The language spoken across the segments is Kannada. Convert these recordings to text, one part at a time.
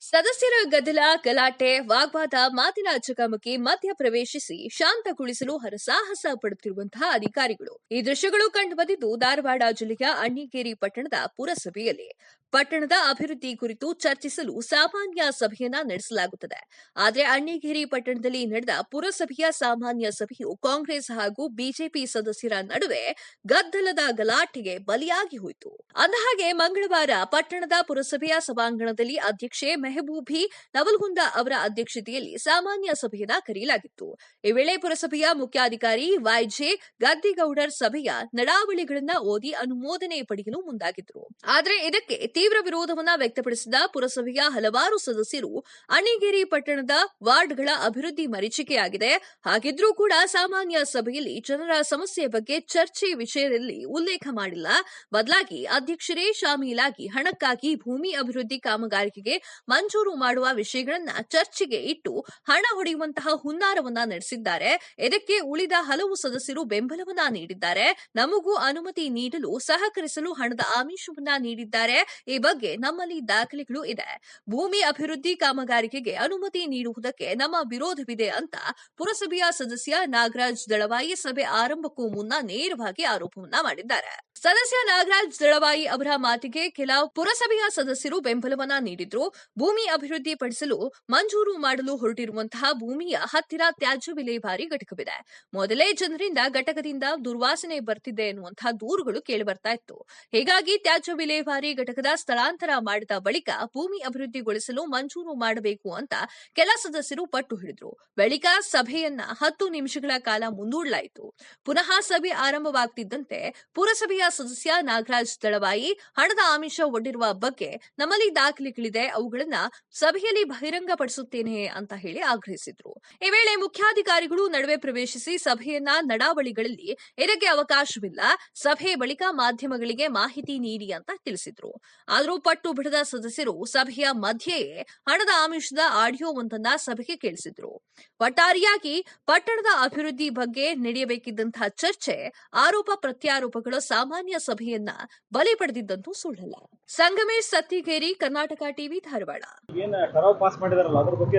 ಸದಸ್ಯರ ಗದ್ದಲ, ಗಲಾಟೆ, ವಾಗ್ವಾದ, ಮಾತಿನ ಚಕಮಕಿ ಮಧ್ಯ ಪ್ರವೇಶಿಸಿ ಶಾಂತಗೊಳಿಸಲು ಹರಸಾಹಸ ಪಡುತ್ತಿರುವಂತಹ ಅಧಿಕಾರಿಗಳು. ಈ ದೃಶ್ಯಗಳು ಕಂಡುಬಂದಿದ್ದು ಧಾರವಾಡ ಜಿಲ್ಲೆಯ ಅಣ್ಣಿಗೇರಿ ಪಟ್ಟಣದ ಪುರಸಭೆಯಲ್ಲಿ. ಪಟ್ಟಣದ ಅಭಿವೃದ್ಧಿ ಕುರಿತು ಚರ್ಚಿಸಲು ಸಾಮಾನ್ಯ ಸಭೆಯನ್ನ ನಡೆಸಲಾಗುತ್ತದೆ. ಆದರೆ ಅಣ್ಣಿಗೇರಿ ಪಟ್ಟಣದಲ್ಲಿ ನಡೆದ ಪುರಸಭೆಯ ಸಾಮಾನ್ಯ ಸಭೆಯು ಕಾಂಗ್ರೆಸ್ ಹಾಗೂ ಬಿಜೆಪಿ ಸದಸ್ಯರ ನಡುವೆ ಗದ್ದಲದ ಗಲಾಟೆಗೆ ಬಲಿಯಾಗಿ ಹೋಯಿತು. ಅಂದಹಾಗೆ ಮಂಗಳವಾರ ಪಟ್ಟಣದ ಪುರಸಭೆಯ ಸಭಾಂಗಣದಲ್ಲಿ ಅಧ್ಯಕ್ಷೆ ಮೆಹಬೂಬಿ ನವಲ್ಗುಂದ ಅವರ ಅಧ್ಯಕ್ಷತೆಯಲ್ಲಿ ಸಾಮಾನ್ಯ ಸಭೆಯನ್ನ ಕರೆಯಲಾಗಿತ್ತು. ಈ ವೇಳೆ ಪುರಸಭೆಯ ಮುಖ್ಯಾಧಿಕಾರಿ ವೈಜೆ ಗದ್ದಿಗೌಡರ್ ಸಭೆಯ ನಡಾವಳಿಗಳನ್ನ ಓದಿ ಅನುಮೋದನೆ ಪಡೆಯಲು ಮುಂದಾಗಿದ್ರು ಆದರೆ ಇದಕ್ಕೆ ತೀವ್ರ ವಿರೋಧವನ್ನ ವ್ಯಕ್ತಪಡಿಸಿದ ಪುರಸಭೆಯ ಹಲವಾರು ಸದಸ್ಯರು ಅಣಿಗೇರಿ ಪಟ್ಟಣದ ವಾರ್ಡ್ಗಳ ಅಭಿವೃದ್ಧಿ ಮರೀಚಿಕೆಯಾಗಿದೆ. ಹಾಗಿದ್ರೂ ಕೂಡ ಸಾಮಾನ್ಯ ಸಭೆಯಲ್ಲಿ ಜನರ ಸಮಸ್ಯೆ ಬಗ್ಗೆ ಚರ್ಚೆ ವಿಷಯದಲ್ಲಿ ಉಲ್ಲೇಖ ಮಾಡಿಲ್ಲ. ಬದಲಾಗಿ ಅಧ್ಯಕ್ಷರೇ ಶಾಮೀಲಾಗಿ ಹಣಕ್ಕಾಗಿ ಭೂಮಿ ಅಭಿವೃದ್ಧಿ ಕಾಮಗಾರಿಕೆಗೆ ಮಂಜೂರು ಮಾಡುವ ವಿಷಯಗಳನ್ನ ಚರ್ಚೆಗೆ ಇಟ್ಟು ಹಣ ಹೊಡೆಯುವಂತಹ ಹುನ್ನಾರವನ್ನ ನಡೆಸಿದ್ದಾರೆ. ಇದಕ್ಕೆ ಉಳಿದ ಹಲವು ಸದಸ್ಯರು ಬೆಂಬಲವನ್ನ ನೀಡಿದ್ದಾರೆ. ನಮಗೂ ಅನುಮತಿ ನೀಡಲು ಸಹಕರಿಸಲು ಹಣದ ಆಮಿಷವನ್ನ ನೀಡಿದ್ದಾರೆ. ಈ ಬಗ್ಗೆ ನಮ್ಮಲ್ಲಿ ದಾಖಲೆಗಳು ಇದೆ. ಭೂಮಿ ಅಭಿವೃದ್ಧಿ ಕಾಮಗಾರಿಕೆಗೆ ಅನುಮತಿ ನೀಡುವುದಕ್ಕೆ ನಮ್ಮ ವಿರೋಧವಿದೆ ಅಂತ ಪುರಸಭೆಯ ಸದಸ್ಯ ನಾಗರಾಜ್ ದಳವಾಯಿ ಸಭೆ ಆರಂಭಕ್ಕೂ ಮುನ್ನ ನೇರವಾಗಿ ಆರೋಪವನ್ನ ಮಾಡಿದ್ದಾರೆ. ಸದಸ್ಯ ನಾಗರಾಜ್ ದಳವಾಯಿ ಅವರ ಮಾತಿಗೆ ಕೆಲ ಪುರಸಭೆಯ ಸದಸ್ಯರು ಬೆಂಬಲವನ್ನ ನೀಡಿದ್ರು. ಭೂಮಿ ಅಭಿವೃದ್ಧಿ ಪಡಿಸಲು ಮಂಜೂರು ಮಾಡಲು ಹೊರಟಿರುವಂತಹ ಭೂಮಿಯ ಹತ್ತಿರ ತ್ಯಾಜ್ಯ ವಿಲೇವಾರಿ ಘಟಕವಿದೆ. ಮೊದಲೇ ಜನರಿಂದ ಘಟಕದಿಂದ ದುರ್ವಾಸನೆ ಬರ್ತಿದೆ ಎನ್ನುವಂತಹ ದೂರುಗಳು ಕೇಳಿಬರ್ತಾ ಇತ್ತು. ಹೀಗಾಗಿ ತ್ಯಾಜ್ಯ ವಿಲೇವಾರಿ ಘಟಕದ ಸ್ಥಳಾಂತರ ಮಾಡಿದ ಬಳಿಕ ಭೂಮಿ ಅಭಿವೃದ್ಧಿಗೊಳಿಸಲು ಮಂಜೂರು ಮಾಡಬೇಕು ಅಂತ ಕೆಲ ಸದಸ್ಯರು ಪಟ್ಟು ಹಿಡಿದ್ರು. ಬಳಿಕ ಸಭೆಯನ್ನ ಹತ್ತು ನಿಮಿಷಗಳ ಕಾಲ ಮುಂದೂಡಲಾಯಿತು. ಪುನಃ ಸಭೆ ಆರಂಭವಾಗ್ತಿದ್ದಂತೆ ಪುರಸಭೆಯ ಸದಸ್ಯ ನಾಗರಾಜ್ ದಳವಾಯಿ ಹಣದ ಆಮಿಷ ಒಡ್ಡಿರುವ ಬಗ್ಗೆ ನಮ್ಮಲ್ಲಿ ದಾಖಲೆಗಳಿದೆ, ಅವುಗಳನ್ನ ಸಭೆಯಲ್ಲಿ ಬಹಿರಂಗಪಡಿಸುತ್ತೇನೆ ಅಂತ ಹೇಳಿ ಆಗ್ರಹಿಸಿದ್ರು. ಈ ವೇಳೆ ಮುಖ್ಯಾಧಿಕಾರಿಗಳು ನಡುವೆ ಪ್ರವೇಶಿಸಿ ಸಭೆಯನ್ನ ನಡಾವಳಿಗಳಲ್ಲಿ ಇದಕ್ಕೆ ಅವಕಾಶವಿಲ್ಲ, ಸಭೆ ಬಳಿಕ ಮಾಧ್ಯಮಗಳಿಗೆ ಮಾಹಿತಿ ನೀಡಿ ಅಂತ ತಿಳಿಸಿದ್ರು. ಆದರೂ ಪಟ್ಟು ಬಿಡದ ಸದಸ್ಯರು ಸಭೆಯ ಮಧ್ಯೆಯೇ ಹಣದ ಆಮಿಷದ ಆಡಿಯೋವೊಂದನ್ನ ಸಭೆಗೆ ಕೇಳಿಸಿದ್ರು. ಒಟ್ಟಾರೆಯಾಗಿ ಪಟ್ಟಣದ ಅಭಿವೃದ್ಧಿ ಬಗ್ಗೆ ನಡೆಯಬೇಕಿದ್ದಂತಹ ಚರ್ಚೆ, ಆರೋಪ ಪ್ರತ್ಯಾರೋಪಗಳ ಸಾಮಾನ್ಯ ಸಭೆಯನ್ನ ಬಲಿ ಪಡೆದಿದ್ದಂತೂ ಸುಳ್ಳಲ್ಲ. ಸಂಗಮೇಶ್ ಸತ್ತಿಗೇರಿ, ಕರ್ನಾಟಕ ಟಿವಿ ಧಾರವಾಡ. ಏನ್ ಪಾಸ್ ಮಾಡಿದಾರಲ್ಲ, ಅದ್ರ ಬಗ್ಗೆ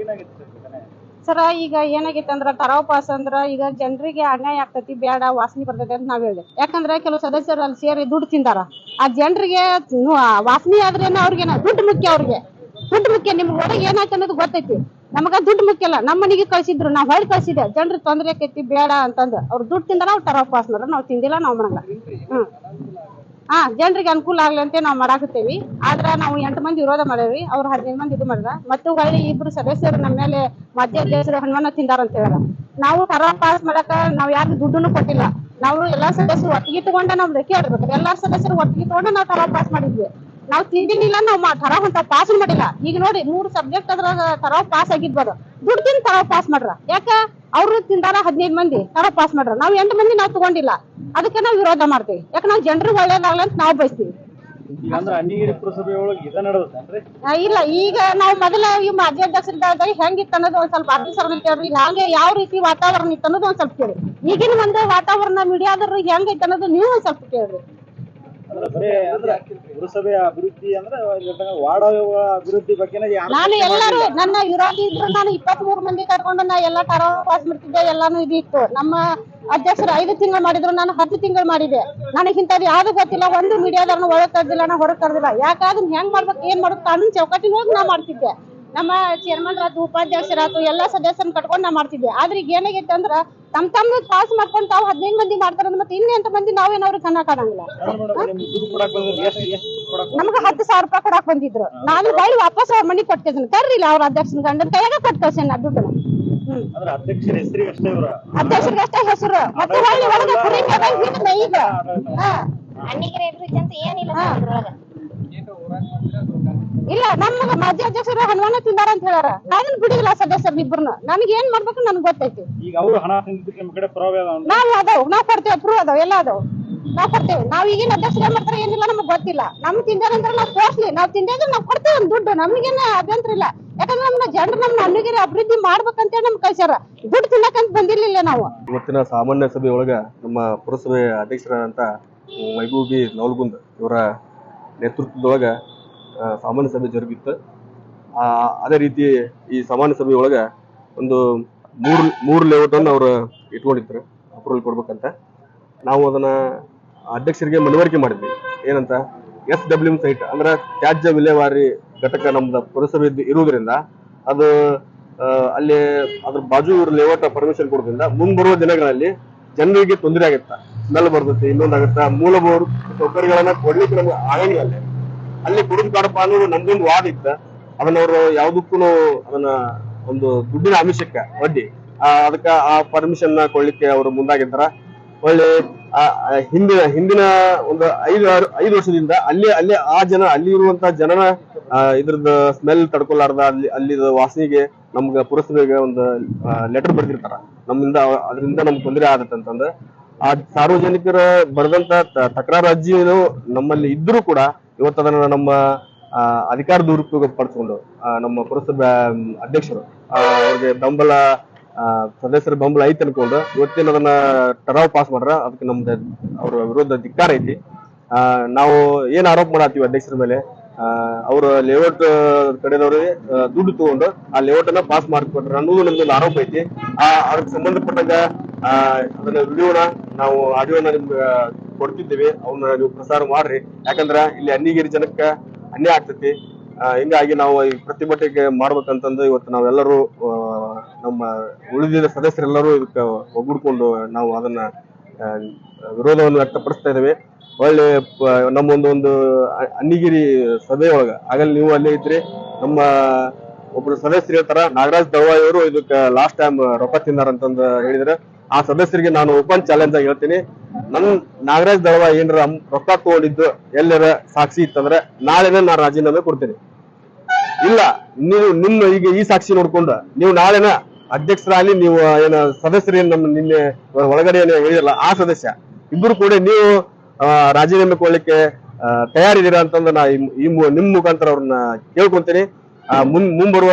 ಏನಾಗಿತ್ತು ಸರ್ ಈಗ ಏನಾಗೈತೆ ಅಂದ್ರ ತರಾವ್ ಪಾಸ್ ಅಂದ್ರ ಈಗ ಜನರಿಗೆ ಅನ್ಯಾಯ ಆಗ್ತೈತಿ ಬೇಡ ವಾಸನೆ ಬರ್ತೈತಿ ಅಂತ ನಾವ್ ಹೇಳಿದೆ. ಯಾಕಂದ್ರೆ ಕೆಲವು ಸದಸ್ಯರು ಅಲ್ಲಿ ಸೇರಿ ದುಡ್ಡು ತಿಂದಾರ. ಆ ಜನರಿಗೆ ವಾಸನೆ ಆದ್ರೇನ ಅವ್ರಿಗೆ ದುಡ್ಡು ಮುಖ್ಯ ಅವ್ರಿಗೆ. ದುಡ್ಡು ಮುಖ್ಯ ನಿಮ್ಗೆ ಒಳಗೆ ಏನಾಯ್ತು ಅನ್ನೋದು ಗೊತ್ತೈತಿ. ನಮಗ ದುಡ್ಡು ಮುಖ್ಯ ಅಲ್ಲ, ನಮ್ಮ ಮನೆಗೆ ಕಳ್ಸಿದ್ರು, ನಾವ್ ಹೊಳ್ಳಿ ಕಳ್ಸಿದೆ, ಜನರಿಗೆ ತೊಂದ್ರೆ ಆಕೈತಿ ಬೇಡ ಅಂತಂದು. ಅವ್ರು ದುಡ್ಡು ತಿಂದಾರ, ಅವ್ರು ತರಾವ್ ಪಾಸ್ ಮಾಡ್ರ, ನಾವ್ ತಿಂದಿಲ್ಲ, ನಾವು ಮಾಡಂಗ ಹ್ಮ್. ಹಾ, ಜನರಿಗೆ ಅನುಕೂಲ ಆಗ್ಲಿ ಅಂತ ನಾವು ಮಾಡಾಕತ್ತೇವಿ. ಆದ್ರ ನಾವು ಎಂಟು ಮಂದಿ ವಿರೋಧ ಮಾಡೇವಿ ಅವ್ರು ಹದಿನೈದು ಮಂದಿ ಇದು ಮಾಡಿದ್ರ. ಮತ್ತು ಹೊಳ್ಳಿ ಇಬ್ರು ಸದಸ್ಯರು ನಮ್ಮ ಮೇಲೆ ಮಧ್ಯ ಅಧ್ಯಕ್ಷರು ಹಣವನ್ನ ತಿಂದಾರ ಅಂತ ಹೇಳ ನಾವು ಕರ ಪಾಸ್ ಮಾಡಕ ನಾವ್ ಯಾರು ದುಡ್ಡುನು ಕೊಟ್ಟಿಲ್ಲ. ನಾವು ಎಲ್ಲಾ ಸದಸ್ಯರು ಒಟ್ಟಿಗೆ ತಗೊಂಡ ನಾವ್ ಲೆಕ್ಕ ಆಡ್ಬೇಕು ಎಲ್ಲಾ ಸದಸ್ಯರು ಒಟ್ಟಿಗೆ ತಗೊಂಡ ನಾವು ಕರ ಪಾಸ್ ಮಾಡಿದ್ವಿ. ನಾವು ತಿಂದಿಲ್ಲ ನಾವು ತರ ಅಂತ ಪಾಸ್ ಮಾಡಿಲ್ಲ. ಈಗ ನೋಡಿ ಮೂರು ಸಬ್ಜೆಕ್ಟ್ ಅದ್ರಾಗ ತರ ಪಾಸ್ ಆಗಿದ್ಬೋದು ದುಡ್ಡಿನ ತಿಂದು ತರ ಪಾಸ್ ಮಾಡ್ರ. ಯಾಕ? ಅವ್ರು ತಿಂತಾರ ಹದಿನೈದು ಮಂದಿ ತರ ಪಾಸ್ ಮಾಡ್ರ. ನಾವ್ ಎಂಟು ಮಂದಿ ನಾವು ತಗೊಂಡಿಲ್ಲ. ಅದಕ್ಕೆ ನಾವು ವಿರೋಧ ಮಾಡ್ತೀವಿ. ಯಾಕೆ ನಾವು ಜನರಿಗೆ ಒಳ್ಳೇದಾಗಲ್ಲ ಅಂತ ನಾವು ಬಯಸ್ತೀವಿ. ಇಲ್ಲ ಈಗ ನಾವು ಮೊದಲ ಈ ಮಾಜಿ ಅಧ್ಯಕ್ಷರಿದ್ದಾಗ ಹೆಂಗಿತ್ತು ಅನ್ನೋದು ಒಂದ್ ಸ್ವಲ್ಪ ಅಧ್ಯಕ್ಷರ ಕೇಳ್ರಿ. ಹಂಗೆ ಯಾವ ರೀತಿ ವಾತಾವರಣ ಇತ್ತು ಅನ್ನೋದು ಒಂದ್ ಸ್ವಲ್ಪ ಕೇಳಿ. ಈಗಿನ ಒಂದು ವಾತಾವರಣ ಮೀಡಿಯಾದವ್ರು ಹೆಂಗೈತೆ ಅನ್ನೋದು ನೀವು ಒಂದ್ ಸ್ವಲ್ಪ ಕೇಳ್ರಿ. ಬರೇ ಅಂದ್ರೆ ಪುರಸಭೆಯ ಅಭಿವೃದ್ಧಿ ಅಂದ್ರೆ ವಾರ್ಡ್ ಅಭಿವೃದ್ಧಿ ಬಗ್ಗೆನೇ ನಾನು ಎಲ್ಲರೂ ನನ್ನ ವಿರೋಧಿ ಇದ್ರು ನಾನು ಇಪ್ಪತ್ತ್ ಮೂರು ಮಂದಿ ಕರ್ಕೊಂಡು ನಾ ಎಲ್ಲ ತರ ಪಾಸ್ ಮಾಡ್ತಿದ್ದೆ ಎಲ್ಲಾನು ಇದಿತ್ತು ಇತ್ತು. ನಮ್ಮ ಅಧ್ಯಕ್ಷರು ಐದು ತಿಂಗಳು ಮಾಡಿದ್ರು ನಾನು ಹತ್ತು ತಿಂಗಳು ಮಾಡಿದೆ. ನನಗೆ ಇಂಥದ್ದು ಯಾವ್ದು ಗೊತ್ತಿಲ್ಲ ಒಂದು ಮೀಡಿಯಾದವ್ರನ್ನ ಒಳಗೆ ಕರೆದಿಲ್ಲ ನಾ ಹೊರಗೆ ಕರ್ದಿಲ್ಲ. ಅದನ್ನ ಹೆಂಗ್ ಮಾಡ್ಬೇಕು ಏನ್ ಮಾಡ್ಬೇಕು ಕಾನೂನು ಚೌಕಟ್ಟಿನ ಹೋಗಿ ನಾ ಮಾಡ್ತಿದ್ದೆ. ನಮ್ಮ ಚೇರ್ಮನ್ ಆತು ಉಪಾಧ್ಯಕ್ಷರಾತು ಎಲ್ಲ ಸದಸ್ಯರನ್ನ ಕಟ್ಕೊಂಡು ನಾ ಮಾಡ್ತಿದ್ದೆ. ಆದ್ರೆ ಈಗ ಏನಾಗೈತೆ ಅಂದ್ರ ತಮ್ ತಮ್ಮ ಪಾಸ್ ಮಾಡ್ಕೊಂಡು ತಾವು ಹದಿನೈದು ಮಂದಿ ಮಾಡ್ತಾರ ಮತ್ತೆ ಇನ್ನೆಂಟು ಮಂದಿ ನಾವೇನ್ ಅವ್ರಿಗೆ ಕನ್ನ ಕಾಣಂಗಿಲ್ಲ? ನಿಮ್ಗೆ ಹತ್ತು ಸಾವಿರ ರೂಪಾಯಿ ಕೊಡಾಕ್ ಬಂದಿದ್ರು. ನಾನು ಬೈಲ್ ವಾಪಸ್ ಅವ್ರ ಮನೆಗೆ ಕೊಟ್ಟಿದ್ದೀನಿ ಕರ್ರಿಲ್ಲ ಅವ್ರ ಅಧ್ಯಕ್ಷನ ಗಂಡನ ಕೈಯಾಗ ಕೊಟ್ಟು ಕಳ್ಸೇನ ದುಡ್ಡು ಹ್ಮ್. ಅಂದ್ರೆ ಅಧ್ಯಕ್ಷರ ಹೆಸರಿಗೆ ಅಷ್ಟೇ ಇವ್ರ? ಅಧ್ಯಕ್ಷರಿಗೆ ಅಷ್ಟೇ ಹೆಸರು. ಮತ್ತೆ ಹೊಳ್ಳಿ ಒಳಗೆ ಕುರಿ ಹಿಂದ್ ಅಂತ ಏನಿಲ್ಲ ಇಲ್ಲ ನಮ್ಮ ಮಾಜಿ ಅಧ್ಯಕ್ಷರು ಹನುಮಾನ ತಿಂದಾರ ಅಂತ ಹೇಳಾರ ನಾನು ಬಿಡಿಲ್ಲ ಸದಸ್ಯರು ಇಬ್ಬರನ್ನ ನನಗೆ ಏನ್ ಮಾಡ್ಬೇಕು ನನ್ಗೆ ಗೊತ್ತೈತಿ. ಈಗ ಅವರು ಹಣ ತಿಂದಿದ್ದಕ್ಕೆ ನಿಮ್ ಕಡೆ ಪುರಾವೆ ಅದಾವ ನಾವ್ ಅದಾವ್ ನಾವ್ ಕೊಡ್ತೇವೆ ಪ್ರೂವ್ ಅದಾವ್ ಎಲ್ಲ ಅದಾವ್. ನಾವ್ ಕೊಡ್ತೇವೆ. ನಾವ್ ಈಗಿನ ಅಧ್ಯಕ್ಷರು ಏನ್ ಮಾಡ್ತಾರೆ ಏನಿಲ್ಲ ನಮ್ಗೆ ಗೊತ್ತಿಲ್ಲ. ನಮ್ ತಿಂದಾರಂದ್ರೆ ನಾವ್ ತೋರ್ಸ್ಲಿ. ನಾವ್ ತಿಂದಿದ್ರೆ ನಾವ್ ಕೊಡ್ತೇವೆ ಒಂದ್ ದುಡ್ಡು. ನಮ್ಗೇನ ಅಭ್ಯಂತರ ಇಲ್ಲ. ಯಾಕಂದ್ರೆ ನಮ್ಮ ಜನರು ನಮ್ಮ ಅನ್ನಗಿರಿ ಅಭಿವೃದ್ಧಿ ಮಾಡ್ಬೇಕಂತ ನಮ್ಗೆ ಕಳ್ಸ್ಯಾರ. ದುಡ್ಡು ತಿನ್ನಕಂತ ಬಂದಿರ್ಲಿಲ್ಲ ನಾವು. ಇವತ್ತಿನ ಸಾಮಾನ್ಯ ಸಭೆ ಒಳಗ ನಮ್ಮ ಪುರಸಭೆ ಅಧ್ಯಕ್ಷರಾದಂತ ಮೈಬೂಬಿ ನವಲ್ಗುಂದ್ ಇವರ ನೇತೃತ್ವದೊಳಗ ಸಾಮಾನ್ಯ ಸಭೆ ಜರುಗಿತ್ತು. ಅದೇ ರೀತಿ ಈ ಸಾಮಾನ್ಯ ಸಭೆ ಒಳಗೆ ಒಂದು ಮೂರು ಮೂರು ಲೇಔಟನ್ನು ಅವರು ಇಟ್ಕೊಂಡಿದ್ರು ಅಪ್ರೂವಲ್ ಕೊಡ್ಬೇಕಂತ. ನಾವು ಅದನ್ನ ಅಧ್ಯಕ್ಷರಿಗೆ ಮನವರಿಕೆ ಮಾಡಿದ್ವಿ. ಏನಂತ? ಎಸ್ ಡಬ್ಲ್ಯೂ ಸೈಟ್ ಅಂದ್ರೆ ತ್ಯಾಜ್ಯ ವಿಲೇವಾರಿ ಘಟಕ ನಮ್ದು ಪುರಸಭೆ ಇರುವುದರಿಂದ ಅದು ಅಲ್ಲಿ ಅದ್ರ ಬಾಜು ಇವ್ರ ಲೇಔಟ್ ಪರ್ಮಿಷನ್ ಕೊಡೋದ್ರಿಂದ ಮುಂಬರುವ ದಿನಗಳಲ್ಲಿ ಜನರಿಗೆ ತೊಂದರೆ ಆಗುತ್ತಾ? ಸ್ಮೆಲ್ ಬರ್ತೈತಿ ಇನ್ನೊಂದಾಗುತ್ತಾ ಮೂಲಭೂತ ಸೌಕರ್ಯಗಳನ್ನ ಕೊಡ್ಲಿಕ್ಕೆ ನಮ್ಗೆ ಆಗಂಗಿಲ್ಲ ಅಲ್ಲಿ ಕುಡಿದು ಕಾಡಪ್ಪ ಅನ್ನೋದು ನಮ್ದೊಂದು ವಾದ ಇತ್ತು. ಅದನ್ನ ಅವರು ಯಾವ್ದಕ್ಕೂ ಅದನ್ನ ಒಂದು ದುಡ್ಡಿನ ಆಮಿಷಕ್ಕೆ ಒಡ್ಡಿ. ಅದಕ್ಕ ಆ ಪರ್ಮಿಷನ್ ಕೊಡ್ಲಿಕ್ಕೆ ಅವರು ಮುಂದಾಗಿದ್ದಾರ. ಒಳ್ಳೆ ಹಿಂದಿನ ಹಿಂದಿನ ಒಂದು ಐದು ಐದು ವರ್ಷದಿಂದ ಅಲ್ಲಿ ಅಲ್ಲಿ ಆ ಜನ, ಅಲ್ಲಿ ಇರುವಂತ ಜನನ ಇದ್ರದ್ದು ಸ್ಮೆಲ್ ತಡ್ಕೊಲಾರ್ದ, ಅಲ್ಲಿ ಅಲ್ಲಿದ ವಾಸನೆಗೆ ನಮ್ಗ ಪುರಸಭೆಗೆ ಒಂದು ಲೆಟರ್ ಬರ್ದಿರ್ತಾರ. ನಮ್ಮಿಂದ, ಅದರಿಂದ ನಮ್ಗೆ ತೊಂದರೆ ಆಗತ್ತೆ ಅಂತಂದ್ರೆ ಆ ಸಾರ್ವಜನಿಕರ ಬರೆದಂತ ತಕರಾರು ಅರ್ಜಿ ನಮ್ಮಲ್ಲಿ ಇದ್ರೂ ಕೂಡ ಇವತ್ತು ಅದನ್ನ ನಮ್ಮ ಅಧಿಕಾರ ದುರುಪಯೋಗ ಪಡಿಸ್ಕೊಂಡು ನಮ್ಮ ಪುರಸಭೆ ಅಧ್ಯಕ್ಷರು ಅವ್ರಿಗೆ ಬೆಂಬಲ ಸದಸ್ಯರ ಬೆಂಬಲ ಐತೆ ಅನ್ಕೊಂಡು ಇವತ್ತಿನ ಅದನ್ನ ಟರಾವ್ ಪಾಸ್ ಮಾಡ್ರ, ಅದಕ್ಕೆ ನಮ್ದು ಅವ್ರ ವಿರೋಧ ಧಿಕ್ಕಾರ ಐತಿ. ನಾವು ಏನ್ ಆರೋಪ ಮಾಡತ್ತೀವಿ ಅಧ್ಯಕ್ಷರ ಮೇಲೆ ಅವ್ರ ಲೇಔಟ್ ಕಡೆದವ್ರಿಗೆ ದುಡ್ಡು ತಗೊಂಡು ಆ ಲೇಔಟ್ ಅನ್ನ ಪಾಸ್ ಮಾಡಿಕೊಟ್ರ ಅನ್ನೋದು ನಮ್ದೊಂದು ಆರೋಪ ಐತಿ. ಆ, ಅದಕ್ಕೆ ಸಂಬಂಧಪಟ್ಟಂಗ ಅದನ್ನ ವಿಡಿಯೋನ ನಾವು ಆಡಿಯೋನ ನಿಮ್ಗೆ ಕೊಡ್ತಿದ್ದೇವೆ ಅವನ್ನ ನೀವು ಪ್ರಸಾರ ಮಾಡ್ರಿ. ಯಾಕಂದ್ರ ಇಲ್ಲಿ ಅನ್ನಿಗಿರಿ ಜನಕ್ಕ ಅನ್ಯಾಯ ಆಗ್ತತಿ. ಹಿಂಗಾಗಿ ನಾವು ಈ ಪ್ರತಿಭಟನೆ ಮಾಡ್ಬೇಕಂತಂದು ಇವತ್ತು ನಾವೆಲ್ಲರೂ ನಮ್ಮ ಉಳಿದಿದ್ದ ಸದಸ್ಯರೆಲ್ಲರೂ ಇದಕ್ಕೆ ಒಗ್ಗೂಡ್ಕೊಂಡು ನಾವು ಅದನ್ನ ವಿರೋಧವನ್ನು ವ್ಯಕ್ತಪಡಿಸ್ತಾ ಇದ್ದೇವೆ. ಒಳ್ಳೆ ನಮ್ಮೊಂದು ನಮ್ಮ ಒಂದು ಅನ್ನಿಗಿರಿ ಸಭೆ ಒಳಗ ಆಗಲ್ಲಿ ನೀವು ಅಲ್ಲೇ ಇದ್ರಿ ನಮ್ಮ ಒಬ್ರು ಸದಸ್ಯರು ಹೇಳ್ತಾರ, ನಾಗರಾಜ್ ದವಾಯಿ ಅವರು ಇದಕ್ಕೆ ಲಾಸ್ಟ್ ಟೈಮ್ ರೊಕ್ಕ ತಿಂದಾರಂತಂದು ಹೇಳಿದ್ರೆ. ಆ ಸದಸ್ಯರಿಗೆ ನಾನು ಓಪನ್ ಚಾಲೆಂಜ್ ಆಗಿ ಹೇಳ್ತೀನಿ. ನನ್ ನಾಗರಾಜ್ ದಳವ ಏನಾರ ರೊಕ್ಕ ತಗೊಂಡಿದ್ದು ಎಲ್ಲರ ಸಾಕ್ಷಿ ಇತ್ತಂದ್ರೆ ನಾಳೆನೇ ನಾನು ರಾಜೀನಾಮೆ ಕೊಡ್ತೀನಿ. ಇಲ್ಲ, ನೀವು ನಿಮ್ಮ ಈಗ ಈ ಸಾಕ್ಷಿ ನೋಡ್ಕೊಂಡು ನೀವು ನಾಳೆನ ಅಧ್ಯಕ್ಷರಾಗಲಿ ನೀವು ಏನ ಸದಸ್ಯರು ಏನ್ ನಮ್ಮ ನಿನ್ನೆ ಒಳಗಡೆ ಏನು ಹೇಳಿರಲ್ಲ ಆ ಸದಸ್ಯ ಇಬ್ಬರು ಕೂಡ ನೀವು ರಾಜೀನಾಮೆ ಕೊಡ್ಲಿಕ್ಕೆ ತಯಾರಿದ್ದೀರಾ ಅಂತಂದ್ರೆ ನಾ ಈ- ಈ ಮು- ನಿಮ್ ಮುಖಾಂತರ ಅವ್ರನ್ನ ಕೇಳ್ಕೊಂತೀನಿ. ಮುಂಬರುವ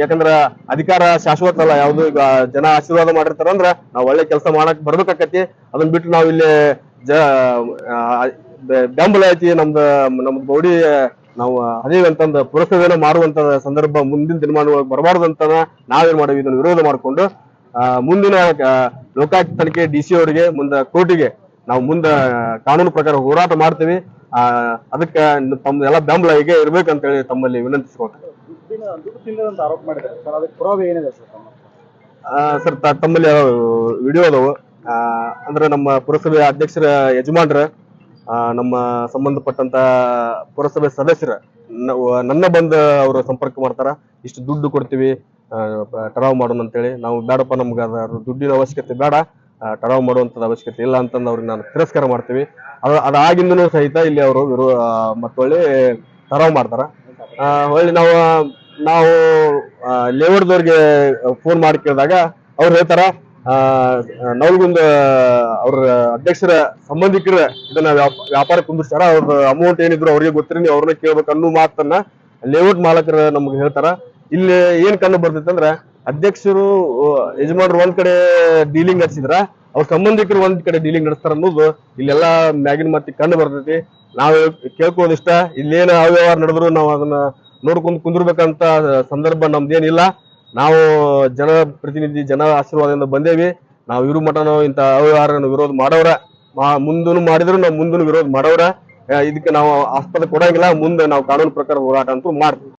ಯಾಕಂದ್ರ ಅಧಿಕಾರ ಶಾಶ್ವತ ಅಲ್ಲ ಯಾವ್ದು ಈಗ ಜನ ಆಶೀರ್ವಾದ ಮಾಡಿರ್ತಾರ ಅಂದ್ರ ನಾವ್ ಒಳ್ಳೆ ಕೆಲಸ ಮಾಡಕ್ ಬರ್ಬೇಕಾಕತಿ. ಅದನ್ನ ಬಿಟ್ಟು ನಾವ್ ಇಲ್ಲಿ ಜ ಬೆಂಬಲ ಐತಿ ನಮ್ದ, ನಮ್ದು ಬೌಡಿ ನಾವು ಅಂತಂದ ಪುರಸಭೆನ ಮಾಡುವಂತ ಸಂದರ್ಭ ಮುಂದಿನ ದಿನಮಾನಗಳಿಗೆ ಬರಬಾರ್ದು ಅಂತ ನಾವೇನ್ ಮಾಡೀವಿ, ಇದನ್ನ ವಿರೋಧ ಮಾಡ್ಕೊಂಡು ಮುಂದಿನ ಲೋಕಾಯುಕ್ತ ತನಿಖೆ ಡಿ ಸಿ ಅವರಿಗೆ, ಮುಂದೆ ಕೋರ್ಟಿಗೆ ನಾವು ಮುಂದೆ ಕಾನೂನು ಪ್ರಕಾರ ಹೋರಾಟ ಮಾಡ್ತೀವಿ. ಅದಕ್ಕೆ ತಮ್ಮ ಎಲ್ಲ ಬೆಂಬಲ ಹೀಗೆ ಇರ್ಬೇಕಂತ ಹೇಳಿ ತಮ್ಮಲ್ಲಿ ವಿನಂತಿಸ್ಕೊಳ್ತೇವೆ ಸರ್, ಅದಕ್ಕೆ ತಮ್ಮಲ್ಲಿ ವಿಡಿಯೋ ಅದಾವು. ಅಂದ್ರೆ ನಮ್ಮ ಪುರಸಭೆ ಅಧ್ಯಕ್ಷರ ಯಜಮಾನ್ರ ನಮ್ಮ ಸಂಬಂಧಪಟ್ಟಂತ ಪುರಸಭೆ ಸದಸ್ಯರ ನನ್ನ ಬಂದು ಅವರು ಸಂಪರ್ಕ ಮಾಡ್ತಾರ. ಇಷ್ಟು ದುಡ್ಡು ಕೊಡ್ತೀವಿ ಟರಾವ್ ಮಾಡೋಣ ಅಂತೇಳಿ. ನಾವು ಬೇಡಪ್ಪ, ನಮ್ಗೆ ಅದ್ರ ದುಡ್ಡಿನ ಅವಶ್ಯಕತೆ ಬೇಡ. ಟರಾವ್ ಮಾಡುವಂಥದ್ದು ಅವಶ್ಯಕತೆ ಇಲ್ಲ ಅಂತಂದು ಅವ್ರಿಗೆ ನಾನು ತಿರಸ್ಕಾರ ಮಾಡ್ತೀವಿ. ಅದು ಅದಾಗಿಂದನೂ ಸಹಿತ ಇಲ್ಲಿ ಅವರು ವಿರೋ ಮತ್ತೊಳ್ಳೆ ಟರಾವ್ ಮಾಡ್ತಾರ. ಹೊಳ್ಳಿ ನಾವು ನಾವು ಲೇಔಟ್ದವ್ರಿಗೆ ಫೋನ್ ಮಾಡಿ ಕೇಳಿದಾಗ ಅವ್ರು ಹೇಳ್ತಾರ ನವಲ್ಗುಂದ ಅವ್ರ ಅಧ್ಯಕ್ಷರ ಸಂಬಂಧಿಕರ ಇದನ್ನ ವ್ಯಾಪ- ವ್ಯಾಪಾರ ಕುಂದಿಸ್ತಾರ ಅವ್ರ ಅಮೌಂಟ್ ಏನಿದ್ರು ಅವ್ರಿಗೆ ಗೊತ್ತಿರಿ ಅವ್ರನ್ನ ಕೇಳ್ಬೇಕು ಅನ್ನೋ ಮಾತನ್ನ ಲೇಔಟ್ ಮಾಲಕರ ನಮ್ಗೆ ಹೇಳ್ತಾರ. ಇಲ್ಲಿ ಏನ್ ಕಂಡು ಬರ್ತೈತೆ ಅಂದ್ರ ಅಧ್ಯಕ್ಷರು ಯಜಮಾನರು ಯಜಮಾನ್ರು ಒಂದ್ ಕಡೆ ಡೀಲಿಂಗ್ ನಡೆಸಿದ್ರ, ಅವ್ರ ಸಂಬಂಧಿಕರು ಒಂದ್ ಕಡೆ ಡೀಲಿಂಗ್ ನಡೆಸ್ತಾರ ಅನ್ನೋದು ಇಲ್ಲೆಲ್ಲಾ ಮ್ಯಾಗಿನ ಮತ್ತೆ ಕಂಡು ಬರ್ತೈತಿ. ನಾವು ಕೇಳ್ಕೊಂಡಿಷ್ಟ ಇಲ್ಲೇನ ಅವ್ಯವಹಾರ ನಡೆದ್ರು ನಾವು ಅದನ್ನ ನೋಡ್ಕೊಂಡ್ ಕುಂದಿರ್ಬೇಕಂತ ಸಂದರ್ಭ ನಮ್ದೇನಿಲ್ಲ. ನಾವು ಜನ ಪ್ರತಿನಿಧಿ, ಜನ ಆಶೀರ್ವಾದದಿಂದ ಬಂದೇವಿ. ನಾವು ಇರು ಮಠ ನಾವು ಇಂಥ ಅವ್ಯವಹಾರ ವಿರೋಧ ಮಾಡೋರ ಮುಂದೂ ಮಾಡಿದ್ರು, ನಾವು ಮುಂದೂ ವಿರೋಧ ಮಾಡೋರ ಇದಕ್ಕೆ ನಾವು ಆಸ್ಪದ ಕೊಡಂಗಿಲ್ಲ. ಮುಂದೆ ನಾವು ಕಾನೂನು ಪ್ರಕಾರ ಹೋರಾಟ ಅಂತೂ ಮಾಡ್ತೀವಿ.